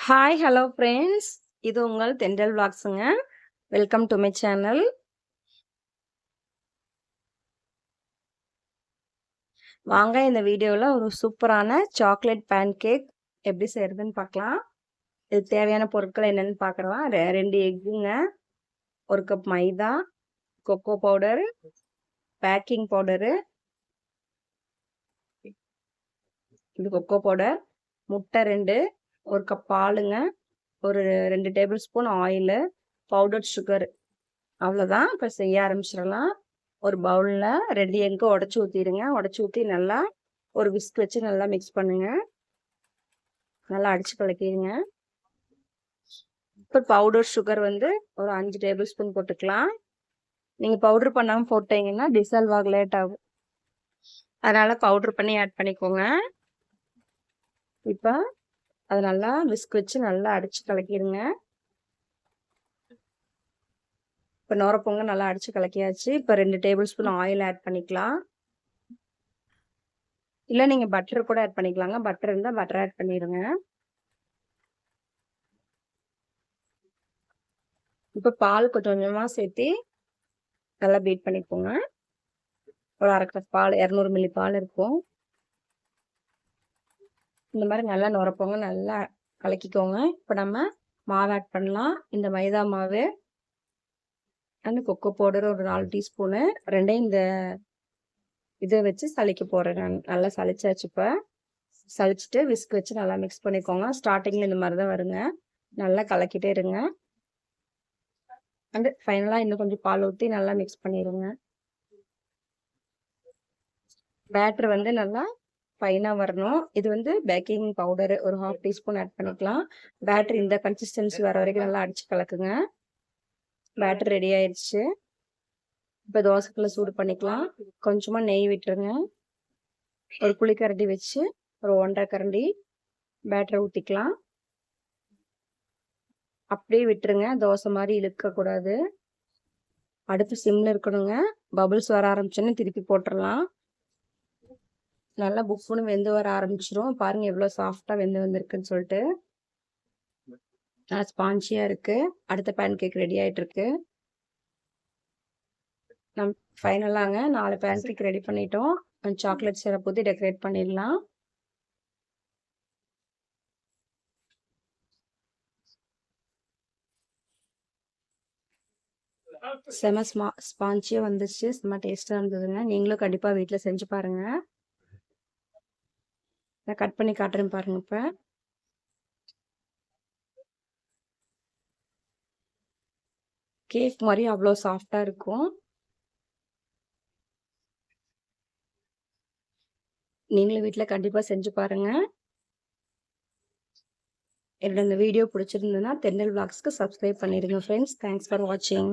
Hi hello friends இது உங்கள் தெண்டல் விளாக்ஸுங்க வெல்கம் டு மை சேனல் வாங்க இந்த வீடியோவில் ஒரு சூப்பரான சாக்லேட் பேன் கேக் எப்படி செய்கிறதுன்னு பார்க்கலாம். இதுக்கு தேவையான பொருட்கள் என்னென்னு பார்க்கலாம். ரெண்டு எக்குங்க. ஒரு கப் மைதா கொக்கோ பவுடர் பேக்கிங் பவுடரு இது கொக்கோ பவுடர் முட்டை ரெண்டு. ஒரு கப் பாலுங்க ஒரு ரெண்டு tablespoon oil powder sugar அவ்வளோதான் இப்போ செய்ய ஆரம்பிச்சிடலாம். ஒரு பவுலில் ரெண்டு எங்கு உடச்சி ஊற்றிடுங்க உடச்சி ஊற்றி நல்லா ஒரு விஸ்க் வச்சு நல்லா மிக்ஸ் பண்ணுங்க. நல்லா அடித்து கலக்கிடுங்க இப்போ பவுடர் சுகர் வந்து ஒரு அஞ்சு டேபிள் ஸ்பூன் போட்டுக்கலாம். நீங்கள் பவுடர் பண்ணாமல் போட்டீங்கன்னா டிசால்வ் ஆக லேட் ஆகும். அதனால் பவுடர் பண்ணி ஆட் பண்ணிக்கோங்க. இப்போ அது நல்லா விஸ்க் வச்சு நல்லா அடிச்சு கலக்கிடுங்க. இப்போ நுரப்பொங்க நல்லா அடிச்சு கலக்கியாச்சு. இப்போ ரெண்டு டேபிள் ஸ்பூன் ஆயில் ஆட் பண்ணிக்கலாம். இல்லை நீங்கள் பட்டர் கூட ஆட் பண்ணிக்கலாங்க. பட்டர் இருந்தால் பட்டர் ஆட் பண்ணிடுங்க. இப்போ பால் கொஞ்சம் கொஞ்சமாக சேர்த்து நல்லா பீட் பண்ணிக்கோங்க. ஒரு அரை கப் பால் இரநூறு மில்லி பால் இருக்கும். இந்த மாதிரி நல்லா நுரப்போங்க நல்லா கலக்கிக்கோங்க. இப்போ நம்ம மாவு ஆட் பண்ணலாம். இந்த மைதா மாவு. அண்ட் கொக்கோ பவுடர் ஒரு நாலு டீஸ்பூனு ரெண்டையும் இந்த இதை வச்சு சளிக்க போகிறேன் நான். நல்லா சளிச்சாச்சு இப்போ. சளிச்சிட்டு விஸ்க் வச்சு நல்லா மிக்ஸ் பண்ணிக்கோங்க. ஸ்டார்டிங்கில் இந்த மாதிரி தான் வருங்க. நல்லா கலக்கிட்டே இருங்க. அண்டு ஃபைனலாக இன்னும் கொஞ்சம் பால் ஊற்றி நல்லா மிக்ஸ் பண்ணிடுங்க. பேட்ரு வந்து நல்லா ஃபைனாக வரணும். இது வந்து பேக்கிங் பவுடர் ஒரு ஹாஃப் டீஸ்பூன் ஆட் பண்ணிக்கலாம். பேட்டரி இந்த கன்சிஸ்டன்சி வர வரைக்கும் நல்லா அடிச்சு கலக்குங்க. பேட்டர் ரெடி ஆயிடுச்சு இப்போ தோசைக்குள்ள சூடு பண்ணிக்கலாம். கொஞ்சமாக நெய் விட்டுருங்க. ஒரு புளிக்கரண்டி வச்சு ஒரு ஒன்றரை கரண்டி பேட்டரை ஊற்றிக்கலாம் அப்படியே விட்டுருங்க. தோசை மாதிரி இழுக்கக்கூடாது அடுப்பு சிம்மில் இருக்கணுங்க. பபுள்ஸ் வர ஆரம்பிச்சோன்னே திருப்பி போட்டுடலாம் நல்லா புஃப்னு வெந்து வர ஆரம்பிச்சிரும். பாருங்க எவ்வளோ சாஃப்டாக வெந்து வந்திருக்குன்னு சொல்லிட்டு. நல்லா ஸ்பான்ச்சியாக இருக்கு. அடுத்த பேன் கேக் ரெடி ஆகிட்டுருக்கு நம் ஃபைனலாங்க நாலு பேன் கேக் ரெடி பண்ணிட்டோம் சாக்லேட் சிரப் ஊற்றி டெக்கரேட் பண்ணிடலாம். செம ஸ்மா ஸ்பான்ச்சியாக வந்துச்சு. செம்ம டேஸ்ட்டாக இருந்ததுங்க. நீங்களும் கண்டிப்பாக வீட்டில் செஞ்சு பாருங்கள் நான் கட் பண்ணி காட்டுறேன் பாருங்க இப்போ. கேக் மாதிரி அவ்வளோ சாஃப்டாக இருக்கும். நீங்களும் வீட்டில் கண்டிப்பாக செஞ்சு பாருங்கள் என்னோட இந்த வீடியோ பிடிச்சிருந்ததுன்னா தென்னல் பிளாக்ஸ்க்கு சப்ஸ்கிரைப் பண்ணிடுங்க ஃப்ரெண்ட்ஸ் தேங்க்ஸ் ஃபார் வாட்சிங்